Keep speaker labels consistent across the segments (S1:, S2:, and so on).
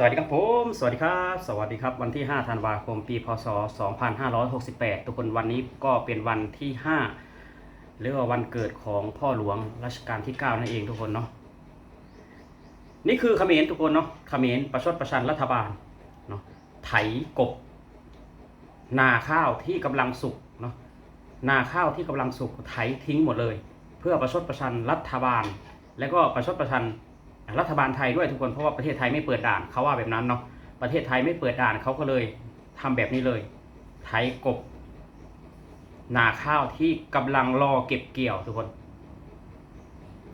S1: สวัสดีครับผม สวัสดีครับ สวัสดีครับ วันที่ 5 ธันวาคม ปี พศ 2568 ทุกคนวันนี้ก็เป็นวันที่ 5 หรือว่าวันเกิดของพ่อหลวงรัชกาลที่ 9 นั่นเองทุกคนเนาะ นี่คือเขมรทุกคนเนาะเขมรประชดประชันรัฐบาลเนาะ ไถกบ นาข้าวที่กำลังสุกเนาะ นาข้าวที่กำลังสุกไถทิ้งหมดเลย เพื่อประชดประชันรัฐบาล และก็ประชดประชัน รัฐบาลไทยด้วยทุกคนเพราะว่าประเทศไทยไม่เปิดด่านเขาว่าแบบนั้นเนาะประเทศไทยไม่เปิดด่านเขาก็เลยทำแบบนี้เลยไถกบนาข้าวที่กำลังรอเก็บเกี่ยวทุกคน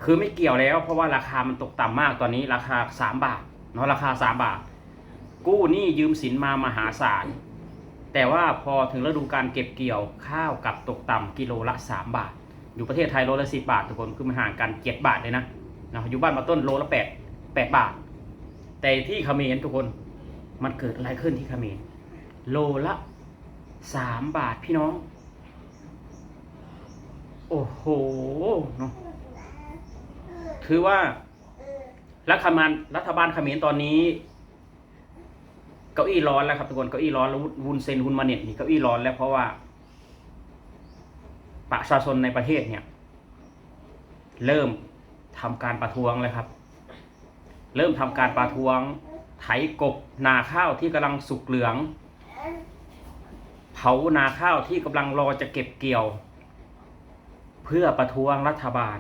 S1: คือไม่เกี่ยวแล้ว เพราะว่าราคามันตกต่ำมากตอนนี้ ราคาสามบาทเนาะราคาสามบาท กู้หนี้ยืมสินมามหาศาลแต่ว่าพอถึงฤดูการเก็บเกี่ยวข้าวกับตกต่ำกิโลละสามบาท อยู่ประเทศไทยโลละสิบาททุกคนคือมันห่างกันเจ็ดบาทเลยนะ นะอยู่บ้านมาต้นโลละแปดแปดบาท แต่ที่เขมรทุกคนมันเกิดอะไรขึ้นที่เขมรโลละสามบาทพี่น้อง โอ้โหเนาะถือว่ารัฐบาลรัฐบาลเขมรตอนนี้ เก้าอี้ร้อนแล้วครับทุกคนเก้าอี้ร้อนแล้ววุนเซนวุนมาเน็ตนี่เก้าอี้ร้อนแล้วเพราะว่า ประชาชนในประเทศเนี่ย เริ่ม ทำการประท้วงแล้วครับ เริ่มทำการประท้วง ไถกบนาข้าวที่กำลังสุกเหลือง เผานาข้าวที่กำลังรอจะเก็บเกี่ยว เพื่อประท้วงรัฐบาล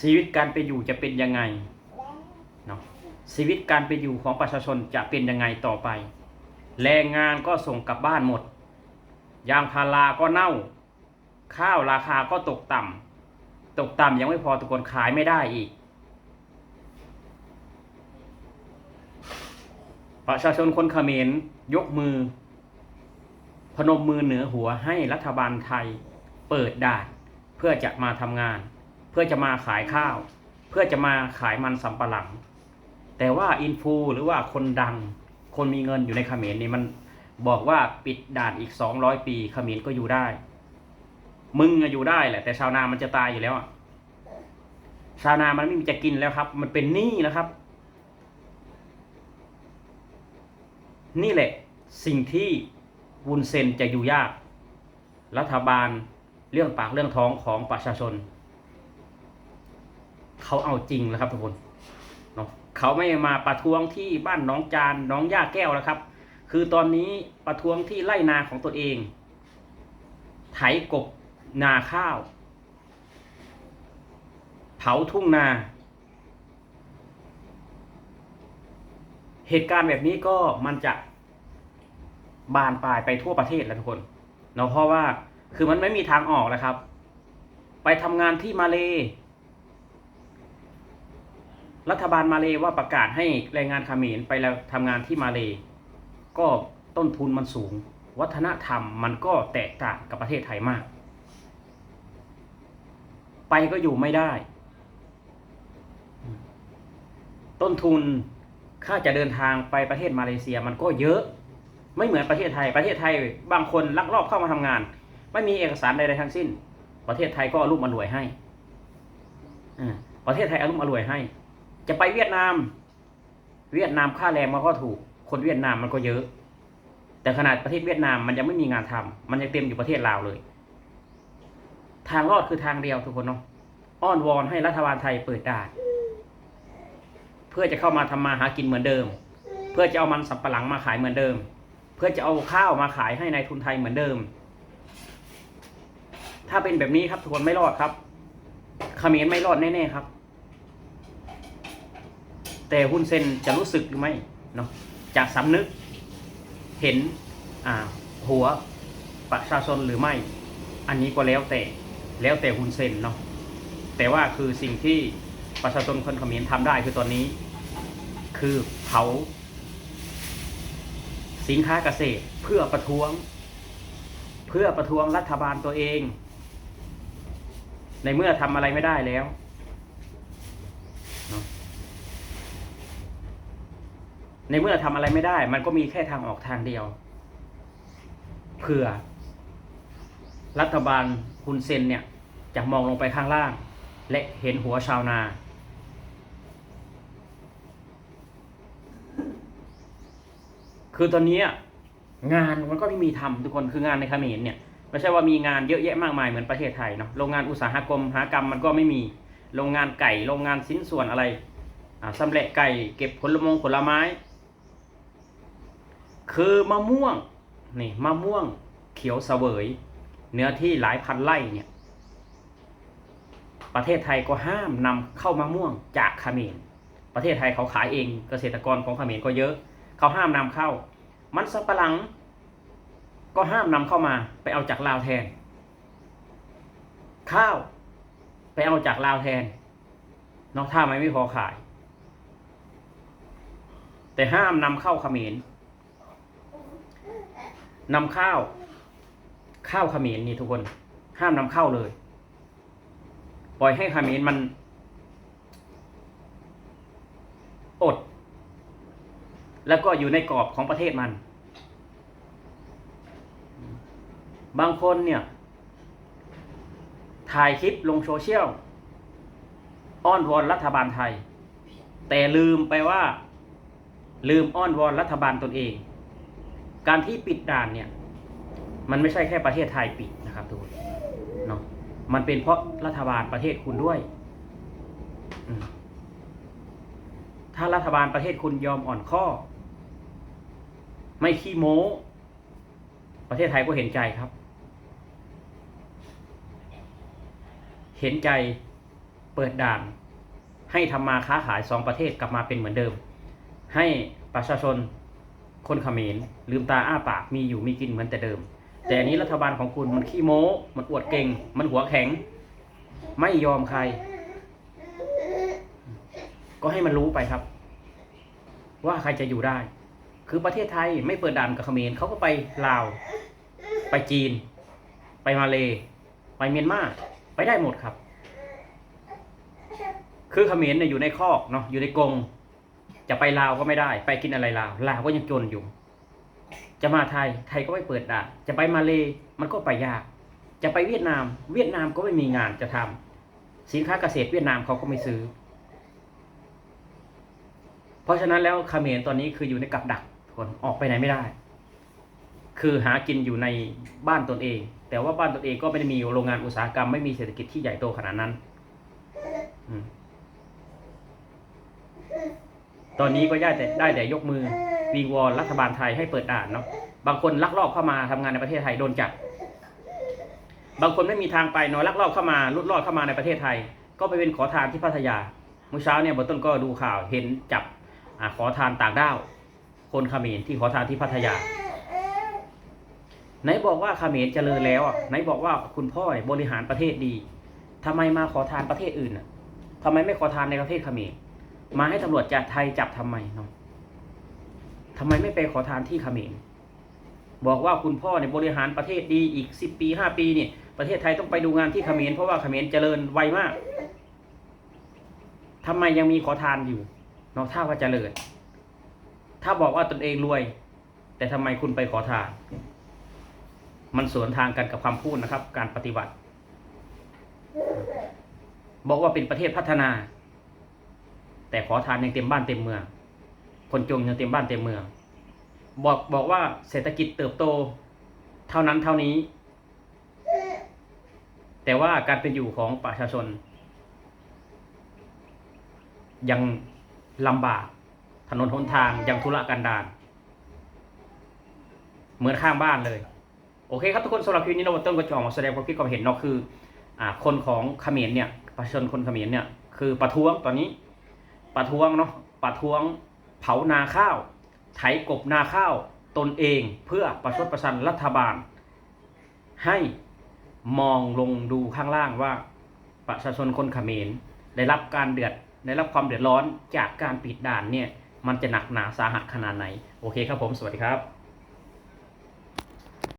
S1: ชีวิตการไปอยู่จะเป็นยังไงเนาะชีวิตการเป็นอยู่ของประชาชนจะเป็นยังไงต่อไป แรงงานก็ส่งกลับบ้านหมด ยางพาราก็เน่า ข้าวราคาก็ตกต่ำตกต่ำยังไม่พอทุกคนขายไม่ได้อีก ประชาชนคนเขมรยกมือ พนมมือเหนือหัวให้รัฐบาลไทย เปิดด่านเพื่อจะมาทำงาน เพื่อจะมาขายข้าว เพื่อจะมาขายมันสำปะหลัง แต่ว่าอินฟูหรือว่าคนดัง คนมีเงินอยู่ในเขมรนี่มันบอกว่าปิดด่านอีกสองร้อยปีเขมรก็อยู่ได้ มึงอะอยู่ได้แหละ แต่ชาวนามันจะตายอยู่แล้วอะชาวนามันไม่มีจะกินแล้วครับ มันเป็นหนี้แล้วครับ นี่แหละ สิ่งที่วุนเซนจะอยู่ยาก รัฐบาลเรื่องปากเรื่องท้องของประชาชน เขาเอาจริงแล้วครับทุกคนเนาะเขาไม่มาประท้วงที่บ้านน้องจานน้องย่าแก้วแล้วครับ คือตอนนี้ประท้วงที่ไร่นาของตนเอง ไถกบ นาข้าว เผาทุ่งนา เหตุการณ์แบบนี้ก็มันจะบานปลายไปทั่วประเทศแล้วทุกคนเนาะเพราะว่าคือมันไม่มีทางออกแล้วครับ ไปทำงานที่มาเล รัฐบาลมาเลว่าประกาศให้แรงงานเขมรไปแล้วทำงานที่มาเล ก็ต้นทุนมันสูง วัฒนธรรมมันก็แตกต่างกับประเทศไทยมาก ไปก็อยู่ไม่ได้ ต้นทุนค่าจะเดินทางไปประเทศมาเลเซียมันก็เยอะ ไม่เหมือนประเทศไทย ประเทศไทย บางคนลักลอบเข้ามาทำงาน ไม่มีเอกสารใดๆทั้งสิ้น ประเทศไทยก็อารมณ์อร่วยให้อ่าประเทศไทยอารมณ์อร่วยให้ จะไปเวียดนาม เวียดนามค่าแรงมันก็ถูก คนเวียดนามมันก็เยอะ แต่ขนาดประเทศเวียดนามมันยังไม่มีงานทำมันยังเต็มอยู่ประเทศลาวเลย ทางรอดคือทางเดียวทุกคนเนาะอ้อนวอนให้รัฐบาลไทยเปิดด่านเพื่อจะเข้ามาทำมาหากินเหมือนเดิม เพื่อจะเอามันสับปะหลังมาขายเหมือนเดิม เพื่อจะเอาข้าวมาขายให้ในายทุนไทยเหมือนเดิม ถ้าเป็นแบบนี้ครับทุกคนไม่รอดครับเขมรไม่รอดแน่ๆครับ แต่ฮุนเซนจะรู้สึกหรือไม่เนาะจะสำนึกเห็นอ่าหัวประชาชนหรือไม่ อันนี้ก็แล้วแต่ แล้วแต่ฮุนเซนเนาะแต่ว่าคือสิ่งที่ประชาชนคนเขมรทำได้คือตอนนี้ คือเผาสินค้าเกษตรเพื่อประท้วง เพื่อประท้วงรัฐบาลตัวเอง ในเมื่อทำอะไรไม่ได้แล้วในเมื่อทำอะไรไม่ได้ มันก็มีแค่ทางออกทางเดียวเพื่อ รัฐบาลคุณเซนเนี่ยจะมองลงไปข้างล่าง และเห็นหัวชาวนา คือตอนนี้งานมันก็ไม่มีทำทุกคนคืองานในเขมรเนี่ยไม่ใช่ว่ามีงานเยอะแยะมากมายเหมือนประเทศไทยเนาะโรงงานอุตสาหกรรมหากรรมมันก็ไม่มีโรงงานไก่โรงงานชิ้นส่วนอะไรสำเร็จไก่เก็บผลมงผลไม้ คือมะม่วงนี่มะม่วงเขียวเสวย เนื้อที่หลายพันไร่เนี่ย ประเทศไทยก็ห้ามนำเข้ามะม่วงจากเขมรประเทศไทยเขาขายเองเกษตรกรของเขมรก็เยอะ เขาห้ามนำเข้า มันสับปะหลัง ก็ห้ามนำเข้ามา ไปเอาจากลาวแทน ข้าว ไปเอาจากลาวแทนนอกท่ามันไม่พอขาย แต่ห้ามนำเข้าเขมรนำข้าว ข้าวเขมรนี่ทุกคน ห้ามนำเข้าเลย ปล่อยให้เขมรมัน อด แล้วก็อยู่ในกรอบของประเทศมัน บางคนเนี่ย ถ่ายคลิปลงโซเชียล อ้อนวอนรัฐบาลไทย แต่ลืมไปว่า ลืมอ้อนวอนรัฐบาลตนเอง การที่ปิดด่านเนี่ย มันไม่ใช่แค่ประเทศไทยปิดนะครับทุกคนเนาะมันเป็นเพราะรัฐบาลประเทศคุณด้วย ถ้ารัฐบาลประเทศคุณยอมอ่อนข้อ ไม่ขี้โม้ ประเทศไทยก็เห็นใจครับ เห็นใจเปิดด่าน ให้ทำมาค้าขายสองประเทศกลับมาเป็นเหมือนเดิม ให้ประชาชนคนเขมรลืมตาอ้าปากมีอยู่มีกินเหมือนแต่เดิม แต่อันนี้รัฐบาลของคุณมันขี้โม้ มันอวดเก่ง มันหัวแข็ง ไม่ยอมใคร ก็ให้มันรู้ไปครับ ว่าใครจะอยู่ได้ คือประเทศไทยไม่เปิดด่านกับเขมรเขาก็ไปลาว ไปจีน ไปมาเลไปเมียนมาไปได้หมดครับ คือเขมรเนี่ยอยู่ในคอกเนาะอยู่ในกรงจะไปลาวก็ไม่ได้ ไปกินอะไรลาวลาวก็ยังจนอยู่ จะมาไทยไทยก็ไม่เปิดด่านจะไปมาเลมันก็ไปยาก จะไปเวียดนาม เวียดนามก็ไม่มีงานจะทำสินค้าเกษตรเวียดนามเขาก็ไม่ซื้อ เพราะฉะนั้นแล้วเขมรตอนนี้คืออยู่ในกับดักคนออกไปไหนไม่ได้ คือหากินอยู่ในบ้านตนเอง แต่ว่าบ้านตนเองก็ไม่ได้มีโรงงานอุตสาหกรรมไม่มีเศรษฐกิจที่ใหญ่โตขนาดนั้นอตอนนี้ก็ได้แต่ได้แต่ยกมือ วิงวอนรัฐบาลไทยให้เปิดด่านเนาะบางคนลักลอบเข้ามาทำงานในประเทศไทยโดนจับบางคนไม่มีทางไปเนาะลักลอบเข้ามาลุดลอดเข้ามาในประเทศไทย ก็ไปเป็นขอทานที่พัทยาเมื่อเช้าเนี่ยบนต้นก็ดูข่าวเห็นจับอขอทานต่างด้าว คนเขมรที่ขอทานที่พัทยาไหนบอกว่าเขมรเจริญแล้วอะไหนบอกว่าคุณพ่อบริหารประเทศดีทำไมมาขอทานประเทศอื่นอะทำไมไม่ขอทานในประเทศเขมรมาให้ตำรวจจากไทยจับทำไมเนาะ ทำไมไม่ไปขอทานที่เขมรบอกว่าคุณพ่อเนี่ยบริหารประเทศดีอีกสิบปีห้าปีเนี่ยประเทศไทยต้องไปดูงานที่เขมรเพราะว่าเขมรเจริญไวมากทำไมยังมีขอทานอยู่เนาะถ้าว่าเจริญ ถ้าบอกว่าตนเองรวย แต่ทำไมคุณไปขอทาน มันสวนทางกันกับคำพูดนะครับ การปฏิบัติ บอกว่าเป็นประเทศพัฒนา แต่ขอทานยังเต็มบ้านเต็มเมือง คนจนยังเต็มบ้านเต็มเมือง บอกบอกว่าเศรษฐกิจเติบโต เท่านั้นเท่านี้ แต่ว่าการเป็นอยู่ของประชาชน ยังลำบาก ถนนหนทางยังทุรกันดารเหมือนข้างบ้านเลย โอเคครับทุกคนสำหรับคลิปนี้เราต้นก็จะออกมาแสดงความคิดความเห็นเนาะคืออ่าคนของเขมรเนี่ยประชาชนคนเขมรเนี่ยคือประท้วงตอนนี้ประท้วงเนาะประท้วง เผานาข้าว ไถกบนาข้าว ตนเองเพื่อประชดประชันรัฐบาล ให้มองลงดูข้างล่างว่า ประชาชนคนเขมรได้รับการเดือดได้รับความเดือดร้อนจากการปิดด่านเนี่ยมันจะหนักหนาสาหัสขนาดไหน โอเคครับผม สวัสดีครับ